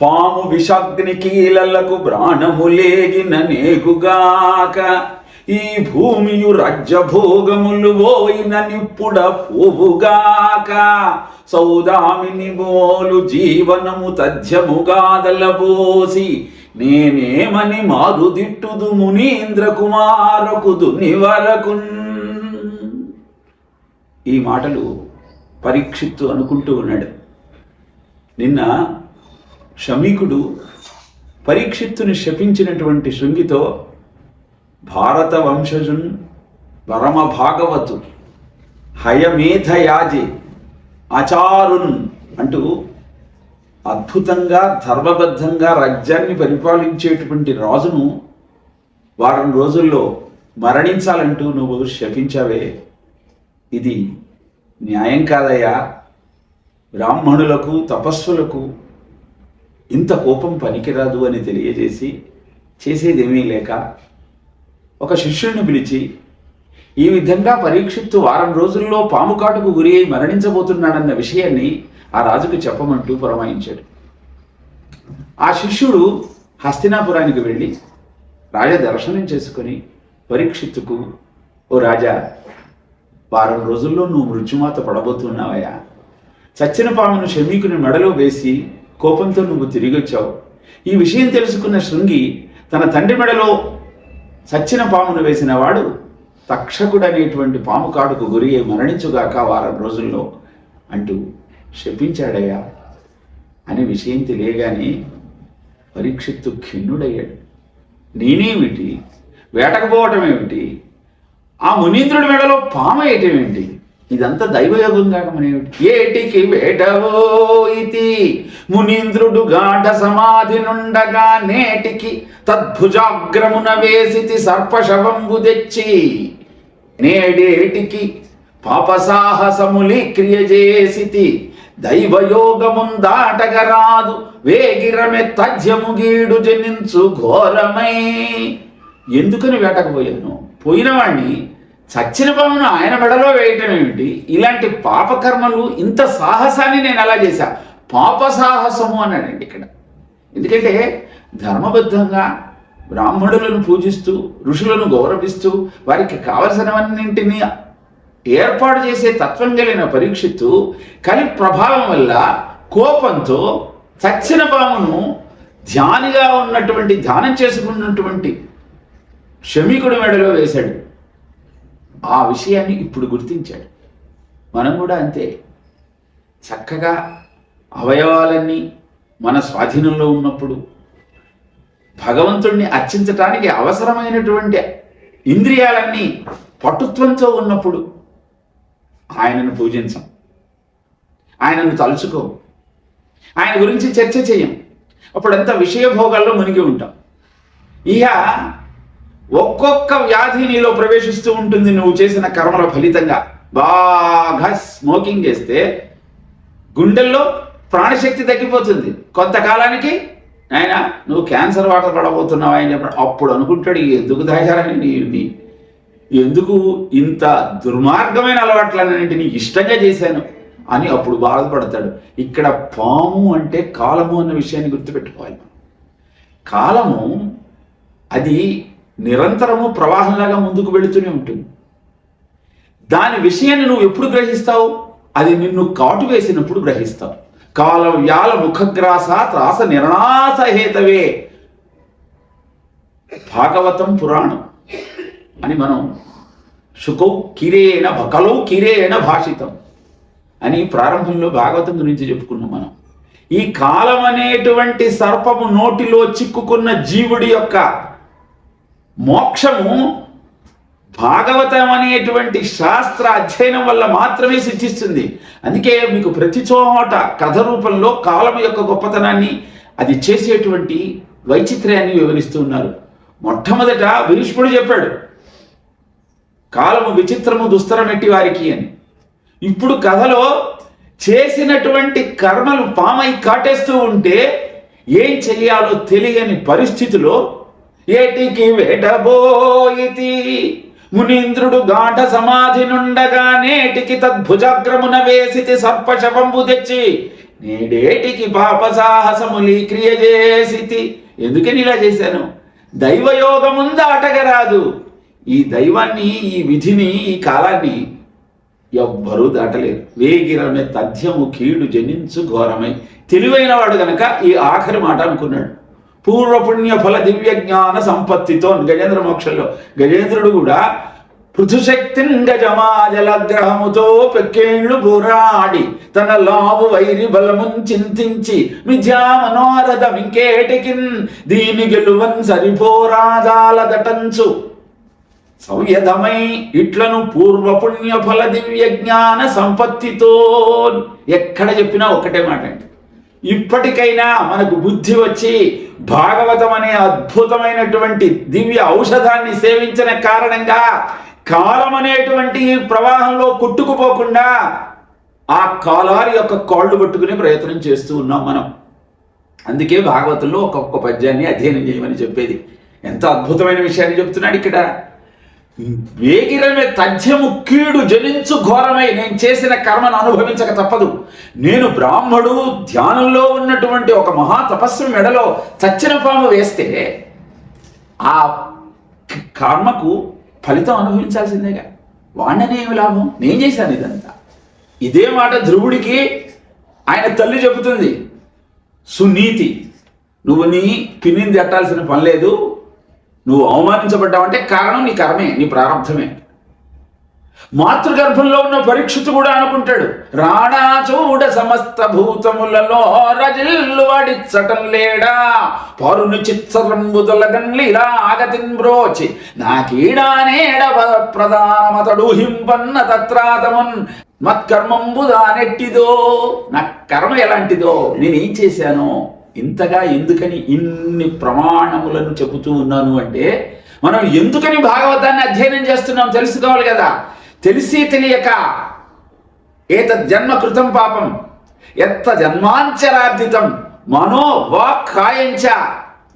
పాము విషాగ్ని కీలలకు ప్రాణములేగిన నేగుగాక ఈ భూమియు రజ్యభోగములు పోయిన నిప్పుడ పోవుగాక సౌదామిని బోలు జీవనము తథ్యముగాదలబోసి నేనేమని మారుదిట్టుదు మునీంద్ర కుమారకుదు నివరకు ఈ మాటలు పరీక్షిత్తు అనుకుంటూ ఉన్నాడు. నిన్న శమీకుడు పరీక్షిత్తుని శపించినటువంటి శృంగితో భారత వంశజున్ పరమ భాగవతు హయమేధయాజి అచారున్ అంటూ అద్భుతంగా ధర్మబద్ధంగా రాజ్యాన్ని పరిపాలించేటువంటి రాజును వారం రోజుల్లో మరణించాలంటూ నువ్వు శపించావే. ఇది న్యాయం కాదయ్యా. బ్రాహ్మణులకు తపస్సులకు ఇంత కోపం పనికిరాదు అని తెలియజేసి చేసేదేమీ లేక ఒక శిష్యుడిని పిలిచి ఈ విధంగా పరీక్షిత్తు వారం రోజుల్లో పాము కాటుకు గురి అయి మరణించబోతున్నాడన్న విషయాన్ని ఆ రాజుకు చెప్పమంటూ పురమాయించాడు. ఆ శిష్యుడు హస్తినాపురానికి వెళ్ళి రాజ దర్శనం చేసుకుని పరీక్షిత్తుకు ఓ రాజా వారం రోజుల్లో నువ్వు మృత్యుమాత పడబోతున్నావయ్యా. చచ్చిన పామును శమీకుని మెడలో వేసి కోపంతో నువ్వు తిరిగి వచ్చావు ఈ విషయం తెలుసుకున్న శృంగి తన తండ్రి మెడలో చచ్చిన పామును వేసిన వాడు తక్షకుడనేటువంటి పాము కాడుకు గురి మరణించుగాక వారం రోజుల్లో అంటూ శపించాడయ్యా అనే విషయం తెలియగానే పరీక్షిత్తు ఖిన్నుడయ్యాడు. నేనేమిటి? వేటకపోవటం ఏమిటి? ఆ మునీంద్రుడి మెడలో పామ వేయటం ఏంటి ఇదంతా దైవయోగం కాకమనేమిటి ఏటికి వేటవో ఇతి మునీంద్రుడు గాఢ సమాధి నుండగా నేటికి తద్భుజాగ్రమున వేసితి సర్పశవంబు తెచ్చి నేడేటికి పాపసాహసములి క్రియ చేసితి దైవయోగముందాటగరాదు వేగిరమె తథ్యము గీడు జనించు ఘోరమై. ఎందుకని వేటకపోయాను? పోయినవాణ్ణి చచ్చిన పామును ఆయన మెడలో వేయటం ఏమిటి? ఇలాంటి పాపకర్మలు ఇంత సాహసాన్ని నేను అలా చేశా? పాప సాహసము అన్నాడండి ఇక్కడ. ఎందుకంటే ధర్మబద్ధంగా బ్రాహ్మణులను పూజిస్తూ ఋషులను గౌరవిస్తూ వారికి కావలసినవన్నింటినీ ఏర్పాటు చేసే తత్వం కలిగిన పరీక్షిత్తు కలి ప్రభావం వల్ల కోపంతో చచ్చిన పామును ధ్యానిగా ఉన్నటువంటి ధ్యానం చేసుకున్నటువంటి క్షమికుడు మెడలో వేశాడు. ఆ విషయాన్ని ఇప్పుడు గుర్తించాడు. మనం కూడా అంతే. చక్కగా అవయవాలన్నీ మన స్వాధీనంలో ఉన్నప్పుడు భగవంతుణ్ణి అర్చించటానికి అవసరమైనటువంటి ఇంద్రియాలన్నీ పటుత్వంతో ఉన్నప్పుడు ఆయనను పూజించం. ఆయనను తలుచుకో. ఆయన గురించి చర్చ చేయం. అప్పుడంతా విషయభోగాల్లో మునిగి ఉంటాం. ఇక ఒక్కొక్క వ్యాధి నీలో ప్రవేశిస్తూ ఉంటుంది. నువ్వు చేసిన కర్మల ఫలితంగా బాగా స్మోకింగ్ చేస్తే గుండెల్లో ప్రాణశక్తి తగ్గిపోతుంది. కొంతకాలానికి ఆయన నువ్వు క్యాన్సర్ వాటర్ పడబోతున్నావు అని అప్పుడు అనుకుంటాడు "ఈ ఎందుకు తాగారని నీ ఎందుకు ఇంత దుర్మార్గమైన అలవాట్లన్నింటినీ ఇష్టంగా చేశాను? అని అప్పుడు బాధపడతాడు. ఇక్కడ పాము అంటే కాలము అన్న విషయాన్ని గుర్తుపెట్టుకోవాలి కాలము అది నిరంతరము ప్రవాహంలాగా ముందుకు వెళుతూనే ఉంటుంది. దాని విషయాన్ని నువ్వు ఎప్పుడు గ్రహిస్తావు? అది నిన్ను కాటు వేసినప్పుడు గ్రహిస్తావు. కాలం వ్యాల ముఖగ్రాస త్రాస నిర్ణాస హేతవే. భాగవతం పురాణం అని మనం శుకౌ కిరేణ భకలౌ కిరేణ భాషితం అని ప్రారంభంలో భాగవతం గురించి చెప్పుకున్నాం మనం. ఈ కాలం అనేటువంటి సర్పము నోటిలో చిక్కుకున్న జీవుడి యొక్క మోక్షము భాగవతం అనేటువంటి శాస్త్ర అధ్యయనం వల్ల మాత్రమే సిద్ధిస్తుంది. అందుకే మీకు ప్రతి చోట కథ రూపంలో కాలం యొక్క గొప్పతనాన్ని అది చేసేటువంటి వైచిత్ర్యాన్ని వివరిస్తూ ఉన్నారు. మొట్టమొదట భీష్ముడు చెప్పాడు కాలము విచిత్రము దుస్తరమెట్టి వారికి అని. ఇప్పుడు కథలో చేసినటువంటి కర్మలు పామై కాటేస్తూ ఉంటే ఏం చెయ్యాలో తెలియని పరిస్థితిలో ఏటికి వేటబోయితి మునీంద్రుడు గాఢ సమాధి నుండగా నేటికి తద్భుజగ్రమున వేసితి సర్పశవంబు తెచ్చి నేడేటికి పాప సాహసములి క్రియ చేసితి. ఎందుకని ఇలా చేశాను? దైవయోగముంద దాటగరాదు ఈ దైవాన్ని ఈ విధిని ఈ కాలాన్ని ఎవ్వరూ దాటలేరు. వేగిరమే తథ్యము కీడు జనించు ఘోరమై తెలివైన వాడు గనక ఈ ఆఖరి మాట అనుకున్నాడు. పూర్వపుణ్య ఫల దివ్య జ్ఞాన సంపత్తితో గజేంద్ర మోక్షంలో. గజేంద్రుడు కూడా పృథుశక్తిన్ గజమాజలగ్రహముతో పెక్కేళ్ళు పోరాడి తన లావు వైరి బలమున్ చింతించి మిథ్యా మనోరథం ఇంకేటికిన్ దీని గెలువన్ సరిపోరాజాలదటంచు సవ్యధమై ఇట్లను పూర్వపుణ్య ఫల దివ్య జ్ఞాన సంపత్తితో ఎక్కడ చెప్పినా ఒకటే మాట అంటే ఇప్పటికైనా మనకు బుద్ధి వచ్చి భాగవతం అనే అద్భుతమైనటువంటి దివ్య ఔషధాన్ని సేవించిన కారణంగా కాలం అనేటువంటి ప్రవాహంలో కొట్టుకుపోకుండా ఆ కాలారి యొక్క కాళ్ళు పట్టుకునే ప్రయత్నం చేస్తూ ఉన్నాం మనం. అందుకే భాగవతంలో ఒక్కొక్క పద్యాన్ని అధ్యయనం చేయమని చెప్పేది. ఎంత అద్భుతమైన విషయాన్ని చెప్తున్నాడు ఇక్కడ. వేగిరమే తథ్యము కీడు జనించు ఘోరమై నేను చేసిన కర్మను అనుభవించక తప్పదు. నేను బ్రాహ్మడు ధ్యానంలో ఉన్నటువంటి ఒక మహా తపస్సు మెడలో చచ్చిన పాము వేస్తే ఆ కర్మకు ఫలితం అనుభవించాల్సిందేగా. వాడినే లాభం? నేను చేశాను ఇదంతా. ఇదే మాట ధ్రువుడికి ఆయన తల్లి చెబుతుంది. సునీతి నువ్వు నీ పిన్నిని తట్టాల్సిన పని లేదు. నువ్వు అవమానించబడ్డావంటే కారణం నీ కర్మే నీ ప్రారంభమే. మాతృగర్భంలో ఉన్న పరీక్షితు కూడా అనుకుంటాడు. రాణా చూడ సమస్త భూతములలో రజిల్లు వాడిచ్చటం లేడా? పరుని చిత్సరంబుదలగన్లిలా ఆగతిన్ బ్రోచి. నాకీడానేడ ప్రధానమతడు హింపన్న తత్రాతమున్ మత్కర్మంబుదా నెట్టిదో? నా కర్మ ఎలాంటిదో? నేనేం చేశానో? ఇంతగా ఎందుకని ఇన్ని ప్రమాణములను చెబుతూ ఉన్నాను అంటే మనం ఎందుకని భాగవతాన్ని అధ్యయనం చేస్తున్నాం తెలుసుకోవాలి కదా. తెలిసి తెలియక ఏత జన్మ కృతం పాపం ఎత్త జన్మాంచరార్జితం మనో వాక్ కాయంచ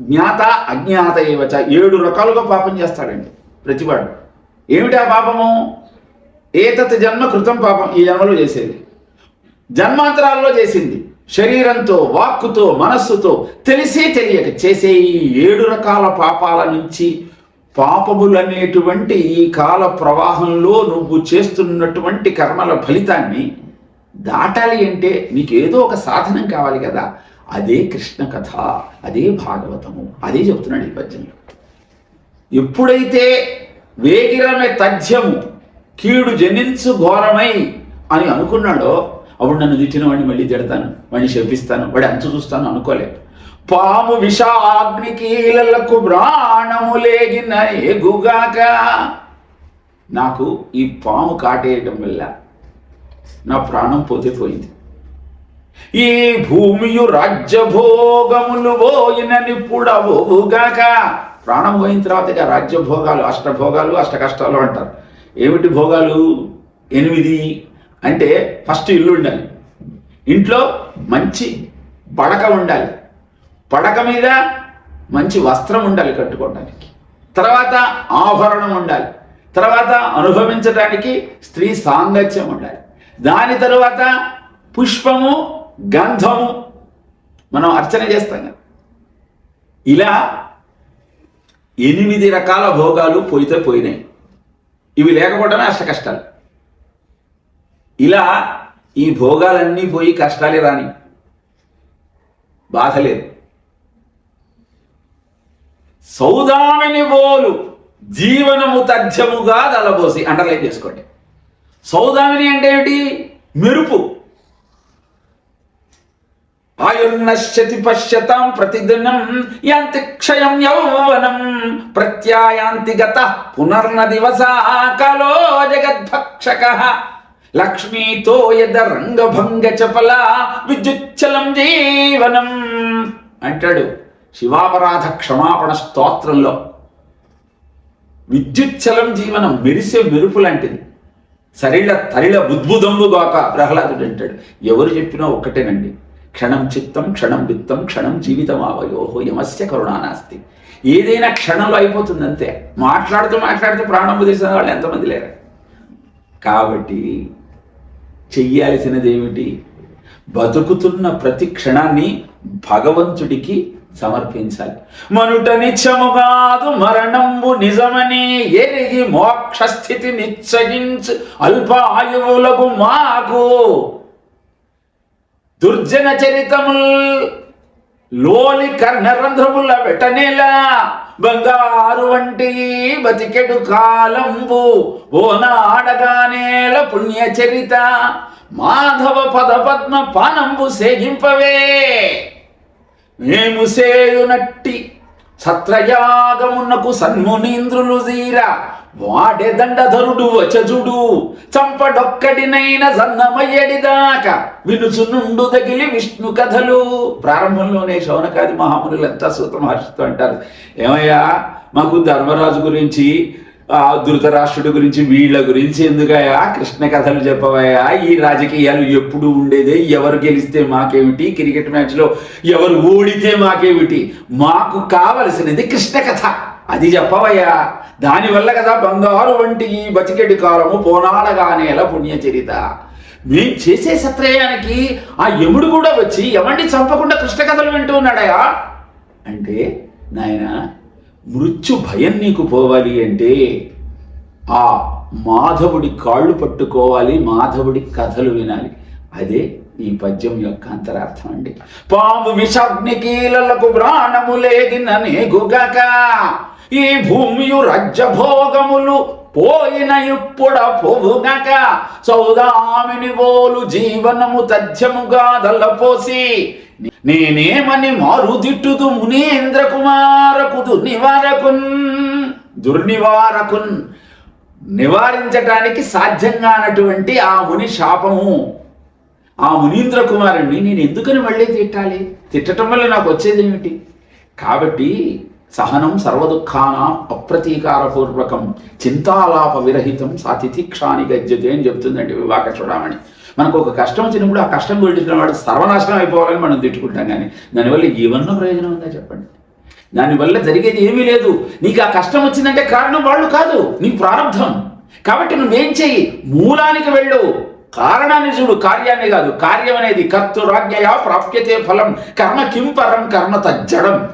జ్ఞాత అజ్ఞాత ఏవచ ఏడు రకాలుగా పాపం చేస్తాడండి ప్రతివాడు. ఏమిటా పాపము? ఏతత్ జన్మ కృతం పాపం ఈ జన్మలో చేసేది. జన్మాంతరాల్లో చేసింది. శరీరంతో వాక్కుతో మనస్సుతో తెలిసే తెలియక చేసే ఈ ఏడు రకాల పాపాల నుంచి పాపములనేటువంటి ఈ కాల ప్రవాహంలో నువ్వు చేస్తున్నటువంటి కర్మల ఫలితాన్ని దాటాలి అంటే నీకు ఏదో ఒక సాధనం కావాలి కదా. అదే కృష్ణ కథ అదే భాగవతము అదే చెప్తున్నాడు ఈ పద్యంలో. ఎప్పుడైతే వేగిరమే తథ్యము కీడు జనించు ఘోరమై అని అనుకున్నాడో అప్పుడు నన్ను తిట్టిన వాడిని మళ్ళీ తిడతాను వాడిని శపిస్తాను వాడి అంచు చూస్తాను అనుకోలేదు. పాము విషాగ్నికీలకు ప్రాణము లేగిన ఎగుగాక నాకు ఈ పాము కాటేయటం వల్ల నా ప్రాణం పోతే పోయింది ఈ భూమియు రాజ్యభోగములు పోయిననిప్పుడవుగాక ప్రాణం పోయిన తర్వాత ఇక రాజ్యభోగాలు అష్టభోగాలు అష్ట కష్టాలు అంటారు. ఏమిటి భోగాలు? ఎనిమిది అంటే ఫస్ట్ ఇల్లు ఉండాలి. ఇంట్లో మంచి పడక ఉండాలి. పడక మీద మంచి వస్త్రం ఉండాలి కట్టుకోవడానికి తర్వాత ఆభరణం ఉండాలి. తర్వాత అనుభవించడానికి స్త్రీ సాంగత్యం ఉండాలి. దాని తరువాత పుష్పము గంధము మనం అర్చన చేస్తాం. కదా ఇలా ఎనిమిది రకాల భోగాలు పోయితే పోయినాయి. ఇవి లేకపోవడమే అష్ట కష్టాలు. ఇలా ఈ భోగాలన్నీ పోయి కష్టాలే రాని బాధ లేదు. సౌదామిని బోలు జీవనము తథ్యముగా దళబోసి అండర్లైన్ చేసుకోండి. సౌదామిని అంటే ఏమిటి? మెరుపు. ఆయుర్నశ్యతి పశ్యతాం ప్రతిదినం యాంతి క్షయం యౌవనం ప్రత్యాయాంతి గత పునర్న దివసా జగద్భక్షక. లక్ష్మీతో యద రంగభంగ చపల విద్యుచ్చలం జీవనం అంటాడు. శివాపరాధ క్షమాపణ స్తోత్రంలో విద్యుచ్చలం జీవనం మెరిసే మెరుపు లాంటిది. సరిళ తరిళ బుద్భుదంబు గాక ప్రహ్లాదుడు అంటాడు. ఎవరు చెప్పినా ఒక్కటేనండి. క్షణం చిత్తం క్షణం విత్తం క్షణం జీవితం ఆవయోహో యమస్య కరుణానాస్తి ఏదైనా క్షణంలో అయిపోతుంది అంతే మాట్లాడుతూ మాట్లాడుతూ ప్రాణం వదిలేసిన వాళ్ళు ఎంతమంది లేరు. కాబట్టి చెయ్యాల్సినది ఏమిటి బతుకుతున్న ప్రతి క్షణాన్ని భగవంతుడికి సమర్పించాలి. మనుట నిత్యము కాదు మరణంబు నిజమని ఎరిగి మోక్ష స్థితి నిశ్చయించు అల్పాయువులకు మాకు. దుర్జన చరితముల్ లోలి కర్ణరంధ్రముల వెటనేలా బంగారు వంటి బతికెడు కాలంబు. ఓనాడగానేల పుణ్య చరిత మాధవ పద పద్మ పానంబు సేగింపవే మేము సేయునట్టి సత్రయాగమునకు సన్మునీంద్రులు జీరా వాడే దండధరుడు వచజుడు చంపడొక్కడినైన సన్నమయ్యడిదాకా వినుచునుండు తగిలి విష్ణు కథలు. ప్రారంభంలోనే శౌనకాది మహామునులంతా సూత మహర్షితో అంటారు ఏమయ్యా మాకు ధర్మరాజు గురించి ఆ ధృతరాష్ట్రుడి గురించి వీళ్ళ గురించి ఎందుకయా కృష్ణ కథలు చెప్పవయ్యా? ఈ రాజకీయాలు ఎప్పుడు ఉండేదే? ఎవరు గెలిస్తే మాకేమిటి? క్రికెట్ మ్యాచ్లో ఎవరు ఓడితే మాకేమిటి? మాకు కావలసినది కృష్ణ కథ. అది చెప్పవయ్యా. దానివల్ల కదా బంగారు వంటి ఈ బతికెడి కాలము పోనాడగానేల పుణ్యచరిత. మేం చేసే సత్రయానికి ఆ యముడు కూడా వచ్చి ఎవరిని చంపకుండా కృష్ణ కథలు వింటూ ఉన్నాడయా అంటే నాయనా మృత్యు భయం నీకు పోవాలి అంటే ఆ మాధవుడి కాళ్ళు పట్టుకోవాలి మాధవుడి కథలు వినాలి. అదే ఈ పద్యం యొక్క అంతరార్థం అండి. పాము విషాగ్నికీలలకు ప్రాణము లేదిన నేగుగక ఈ భూమియు రజ్జభోగములు పోయిన ఇప్పుడ పొవుగక. సౌదామిని బోలు జీవనము తథ్యముగా దల్లపోసి నేనేమని మారుదిట్టుదు మునీంద్ర కుమారకు దుర్నివారకున్. దుర్నివారకున్ నివారించటానికి సాధ్యం కానటువంటి ఆ ముని శాపము. ఆ మునీంద్ర కుమారుణ్ణి నేను ఎందుకని మళ్ళీ తిట్టాలి? తిట్టడం వల్ల నాకు వచ్చేది ఏమిటి కాబట్టి సహనం సర్వదుఖానం అప్రతీకారపూర్వకం. చింతాలాప విరహితం సాతిథిక్షాని గజ్జతే అని చెప్తుందండి వివాక చూడమని మనకు ఒక కష్టం వచ్చినప్పుడు ఆ కష్టం గురించిన వాడు సర్వనాశనం అయిపోవాలని మనం తిట్టుకుంటాం కానీ దానివల్ల ఏమన్నా ప్రయోజనం ఉందా చెప్పండి? దానివల్ల జరిగేది ఏమీ లేదు. నీకు ఆ కష్టం వచ్చిందంటే కారణం వాళ్ళు కాదు. నీ ప్రారంభం. కాబట్టి నువ్వేం చెయ్యి? మూలానికి వెళ్ళు. కారణాన్ని చూడు. కార్యాన్ని కాదు. కార్యం అనేది కర్తురాజ్ఞయ ప్రాప్యతే ఫలం. కర్మ కిం పరం కర్మ తజ్జడం.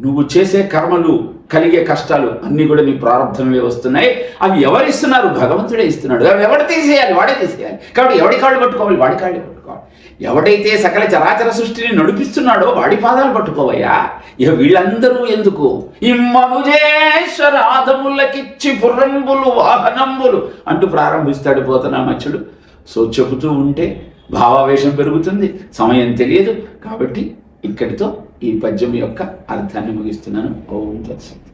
నువ్వు చేసే కర్మలు కలిగే కష్టాలు అన్నీ కూడా నీ ప్రారంభంలో వస్తున్నాయి. అవి ఎవరిస్తున్నారు భగవంతుడే ఇస్తున్నాడు. అవి ఎవడు తీసేయాలి? వాడే తీసేయాలి. కాబట్టి ఎవడి కాళ్ళు పట్టుకోవాలి? వాడి కాళ్ళు పట్టుకోవాలి. ఎవడైతే సకల చరాచర సృష్టిని నడిపిస్తున్నాడో వాడి పాదాలు పట్టుకోవయ్యా. ఇక వీళ్ళందరూ ఎందుకు? ఇమ్మనుజేశ్వరాధములకిచ్చి పురంబులు వాహనంబులు అంటూ ప్రారంభిస్తాడు పోతనా మచ్చుడు. సో చెబుతూ ఉంటే భావావేశం పెరుగుతుంది సమయం తెలియదు కాబట్టి ఇక్కడితో ఈ పద్యం యొక్క అర్థాన్ని ముగిస్తున్నాను. ఓం తత్సత్.